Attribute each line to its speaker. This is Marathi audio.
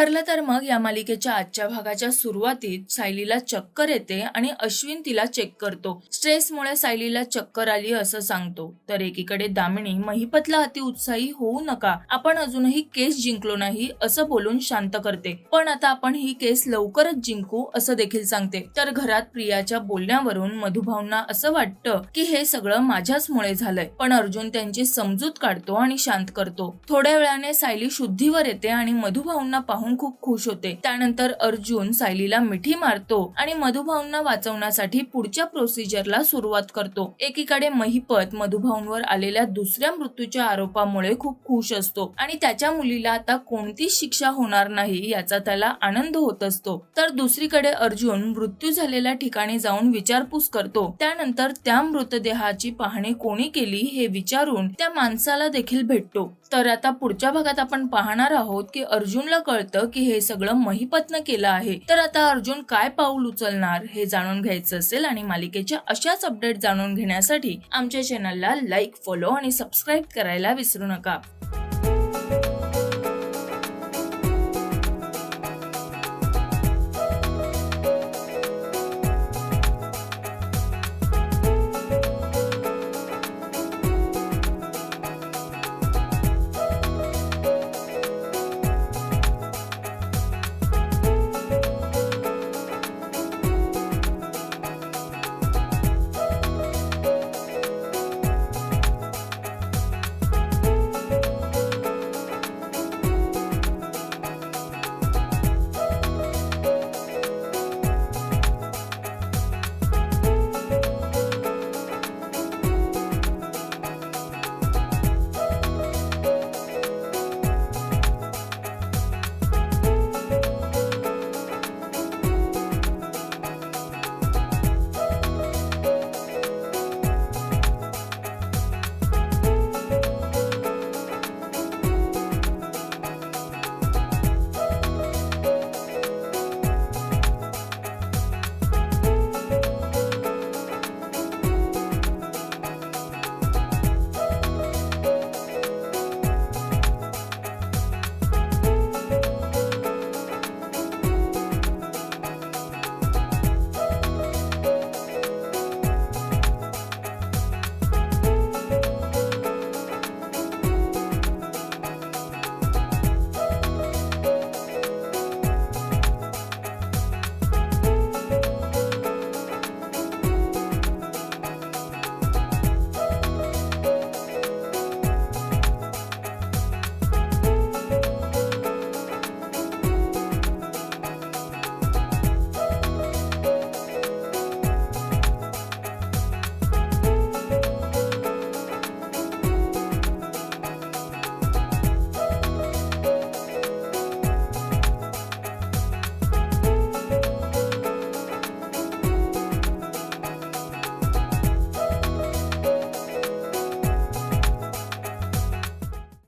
Speaker 1: ठरलं तर मग या मालिकेच्या आजच्या भागाच्या सुरुवातीत सायलीला चक्कर येते आणि अश्विन तिला चेक करतो. स्ट्रेसमुळे सायलीला चक्कर आली असं सांगतो. तर एकीकडे दामिनी महिपतला अति उत्साही होऊ नका. आपण अजूनही केस जिंकलो नाही असं बोलून शांत करते. पण आता आपण ही केस लवकरच जिंकू असं देखील सांगते. तर घरात प्रियाच्या बोलण्यावरून मधुभावना असं वाटतं की हे सगळं माझ्याचमुळे झालंय. पण अर्जुन त्यांची समजूत काढतो आणि शांत करतो. थोड्या वेळाने सायली शुद्धीवर येते आणि मधुभाऊंना पाहून खूप खुश होते. त्यानंतर अर्जुन सायलीला मिठी मारतो आणि मधुभाऊंना वाचवण्यासाठी पुढच्या प्रोसिजरला सुरुवात करतो. एकीकडे महिपत मधुभाऊंवर आलेल्या दुसऱ्या मृत्यूच्या आरोपामुळे खूप खुश असतो आणि त्याच्या मुलीला आता कोणतीच शिक्षा होणार नाही याचा त्याला आनंद होत असतो. तर दुसरीकडे अर्जुन मृत्यू झालेल्या ठिकाणी जाऊन विचारपूस करतो. त्यानंतर त्या मृतदेहाची पाहणी कोणी केली हे विचारून त्या माणसाला देखील भेटतो. तर आता पुढच्या भागात आपण पाहणार आहोत की अर्जुनला कळतं की हे सगळं महिपतनं केलं आहे. तर आता अर्जुन काय पाऊल उचलणार हे जाणून घ्यायचं असेल आणि मालिकेच्या अशाच अपडेट जाणून घेण्यासाठी आमच्या चॅनलला लाईक फॉलो आणि सबस्क्राईब करायला विसरू नका.